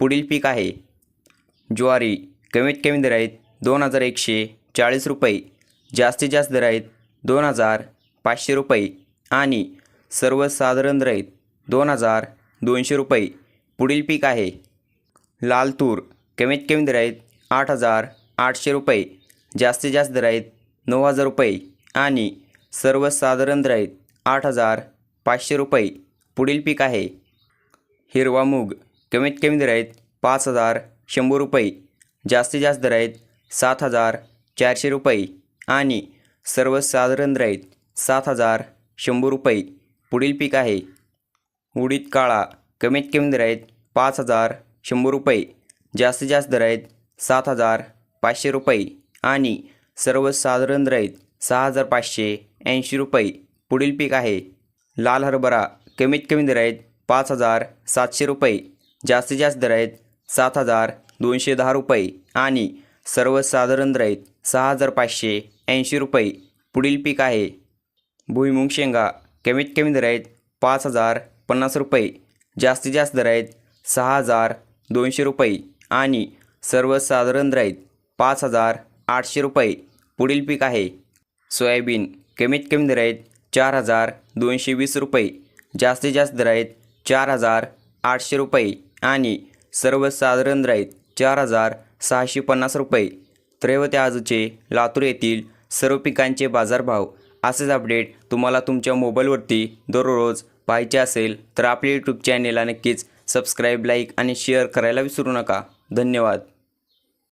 पुढील पीक आहे. ज्वारी कमीत कमी दर आहेत दोन हजार एकशे चाळीस रुपये जास्तीत जास्त दर आहेत दोन हजार पाचशे रुपये आणि सर्वसाधारण दर आहेत दोन हजार दोनशे रुपये. पुढील पीक आहे. लाल तूर कमीत कमी दर आहेत आठ हजार आठशे रुपये जास्तीत जास्त दर आहेत नऊ हजार रुपये आणि सर्वसाधारण दर आहेत आठ हजार पाचशे रुपये. पुढील पीक आहे. हिरवा मूग कमीत कमी दर आहेत पाच हजार शंभर रुपये. जास्तीत जास्त दर आहेत सात हजार चारशे रुपये. आणि सर्वसाधारण दर आहेत सात हजार शंभर रुपये. पुढील पीक आहे. उडीद काळा कमीत कमी दर आहेत पाच हजार शंभर रुपये. जास्तीत जास्त दर आहेत सात हजार पाचशे रुपये. आणि सर्वसाधारण दर आहेत सहा हजार पाचशे ऐंशी रुपये. पुढील पीक आहे. लाल हरभरा कमीत कमी दर आहेत पाच हजार सातशे रुपये. जास्तीत जास्त दर आहेत सात हजार दोनशे दहा रुपये आणि सर्वसाधारण दर आहेत सहा हजार पाचशे ऐंशी रुपये. पुढील पीक आहे. भुईमुंग शेंगा कमीत कमी दर आहेत पाच हजार पन्नास रुपये. जास्तीत जास्त दर आहेत सहा हजार दोनशे रुपये आणि सर्वसाधारण दर आहेत पाच हजार आठशे रुपये. पुढील पीक आहे. सोयाबीन कमीत कमी दर आहेत चार हजार दोनशे वीस रुपये. जास्तीत जास्त दर आहेत चार हजार आठशे रुपये. आणि सर्वसाधारण राईत चार हजार सहाशे पन्नास रुपये. तर आजचे लातूर येथील सर्व पिकांचे बाजारभाव असेच अपडेट तुम्हाला तुमच्या मोबाईलवरती दररोज पाहायचे असेल तर आपल्या यूट्यूब चॅनेलला नक्कीच सबस्क्राईब लाईक आणि शेअर करायला विसरू नका. धन्यवाद.